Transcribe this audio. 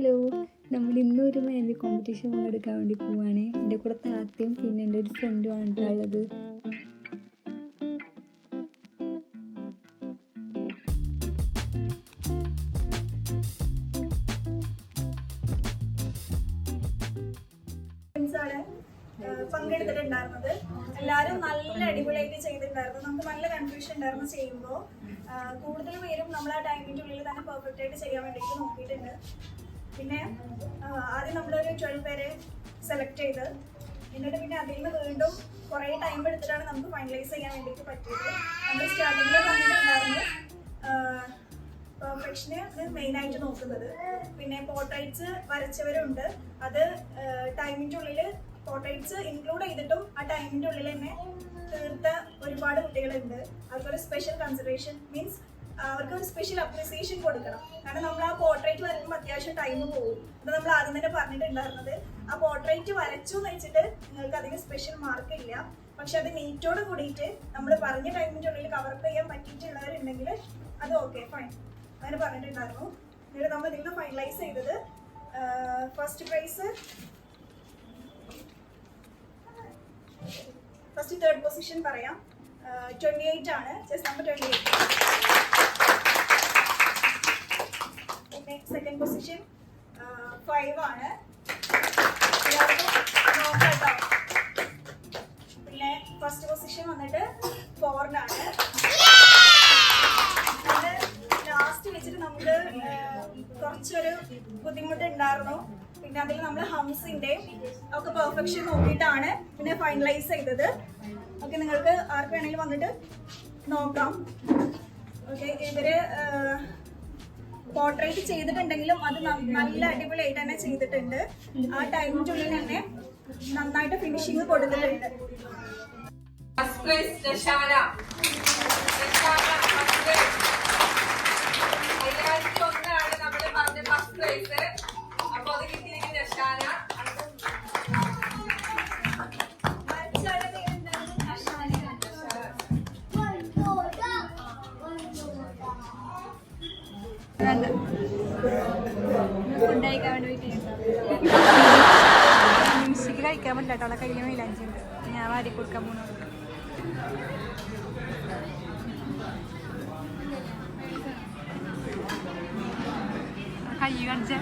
Hello. നമ്മൾ ഇന്ന് ഒരു മെഹന്തി കോമ്പറ്റീഷൻ പങ്കെടുക്കാൻ വേണ്ടി പോവാണ്. എന്റെ കൂടെ താത്തയും പിന്നെ എന്റെ ഒരു ഫ്രണ്ടും ആണ് ഉള്ളത്. പങ്കെടുത്തിട്ടുണ്ടായിരുന്നത്. എല്ലാവരും നല്ല അടിപൊളിയായിട്ട് ചെയ്തിട്ടുണ്ടായിരുന്നു. നമുക്ക് നല്ല കൺഫ്യൂഷൻ ഉണ്ടായിരുന്നു ചെയ്യുമ്പോൾ. കൂടുതൽ പേരും നമ്മൾ ആ ടൈമിന്റെ ഉള്ളിൽ തന്നെ പെർഫെക്റ്റ് ആയിട്ട് ചെയ്യാൻ വേണ്ടിയിട്ട് നോക്കിയിട്ടുണ്ട്. പിന്നെ ആദ്യം നമ്മളൊരു ട്വൽവ് പേരെ സെലക്ട് ചെയ്ത് എന്നിട്ട് പിന്നെ അതിൽ നിന്ന് വീണ്ടും കുറേ ടൈം എടുത്തിട്ടാണ് നമുക്ക് ഫൈനലൈസ് ചെയ്യാൻ വേണ്ടിയിട്ട് പറ്റിയത്. നമ്മൾ സ്റ്റാർട്ടിങ്ങിൽ പറഞ്ഞിട്ടുണ്ടായിരുന്നു പെർഫെക്ഷന് അത് മെയിൻ ആയിട്ട് നോക്കുന്നത്. പിന്നെ പോർട്രേറ്റ്സ് വരച്ചവരുണ്ട്. അത് ടൈമിന്റെ ഉള്ളിൽ പോർട്രേറ്റ്സ് ഇൻക്ലൂഡ് ചെയ്തിട്ടും ആ ടൈമിന്റെ ഉള്ളിൽ തന്നെ തീർത്ത ഒരുപാട് കുട്ടികളുണ്ട്. അവർക്കൊരു സ്പെഷ്യൽ കൺസിഡറേഷൻ മീൻസ് അവർക്ക് ഒരു സ്പെഷ്യൽ അപ്രിസിയേഷൻ കൊടുക്കണം. കാരണം നമ്മൾ ആ പോർട്രേറ്റ് വരുമ്പോൾ അത്യാവശ്യം ടൈം പോകും. അത് നമ്മൾ ആദ്യം തന്നെ പറഞ്ഞിട്ടുണ്ടായിരുന്നത്. ആ പോർട്രേറ്റ് വരച്ചു എന്ന് വെച്ചിട്ട് നിങ്ങൾക്ക് അധികം സ്പെഷ്യൽ മാർക്ക് ഇല്ല. പക്ഷെ അത് നീറ്റോട് കൂടിയിട്ട് നമ്മൾ പറഞ്ഞ ടൈമിന്റെ ഉള്ളിൽ കവർ ചെയ്യാൻ പറ്റിയിട്ടുള്ളവരുണ്ടെങ്കിൽ അത് ഓക്കെ ഫൈൻ അങ്ങനെ പറഞ്ഞിട്ടുണ്ടായിരുന്നു. എന്നിട്ട് നമ്മൾ ഇതിൽ ഫൈനലൈസ് ചെയ്തത് first prize first third position പറയാം. ട്വന്റി എയ്റ്റ് ആണ്. ചെസ് നമ്പർ ട്വന്റി എയ്റ്റ് പിന്നെ പൊസിഷൻ ഫൈവ് ആണ്. പിന്നെ ഫസ്റ്റ് പൊസിഷൻ വന്നിട്ട് ഫോറിനാണ് ലാസ്റ്റ് വെച്ചിട്ട് നമുക്ക് കുറച്ചൊരു ബുദ്ധിമുട്ട് ഉണ്ടായിരുന്നു പിന്നെ അതിൽ നമ്മൾ ഹംസിന്റെ ഒക്കെ പെർഫെക്ഷൻ നോക്കിയിട്ടാണ് പിന്നെ ഫൈനലൈസ് ചെയ്തത്. ഓക്കെ നിങ്ങൾക്ക് ആർക്ക് വേണമെങ്കിലും വന്നിട്ട് നോക്കാം. ഓക്കെ ഇവർ പോർട്രേറ്റ് ചെയ്തിട്ടുണ്ടെങ്കിലും അത് നല്ല അടിപൊളിയായിട്ട് തന്നെ ചെയ്തിട്ടുണ്ട്. ആ ടൈമിന്റെ ഉള്ളിൽ തന്നെ നന്നായിട്ട് ഫിനിഷിങ് കൊടുത്തിട്ടുണ്ട്. ഫസ്റ്റ് പ്രൈസ് ഫസ്റ്റ് അയ്യായിരത്തി ഒന്നാണ് നമ്മൾ പറഞ്ഞ ഫസ്റ്റ് പ്രൈസ് അപ്പൊ അത് കിട്ടിയിരിക്കുന്ന ദശാന ഫുഡ് കഴിക്കാൻ വേണ്ടി മിക്സിക്ക് കഴിക്കാൻ പറ്റില്ല കേട്ടോ. കയ്യിൽ മൈലാഞ്ചിയുണ്ട് ഞാൻ വാരി കൊടുക്കാൻ പോണുള്ളൂ കൈ കാണിച്ച.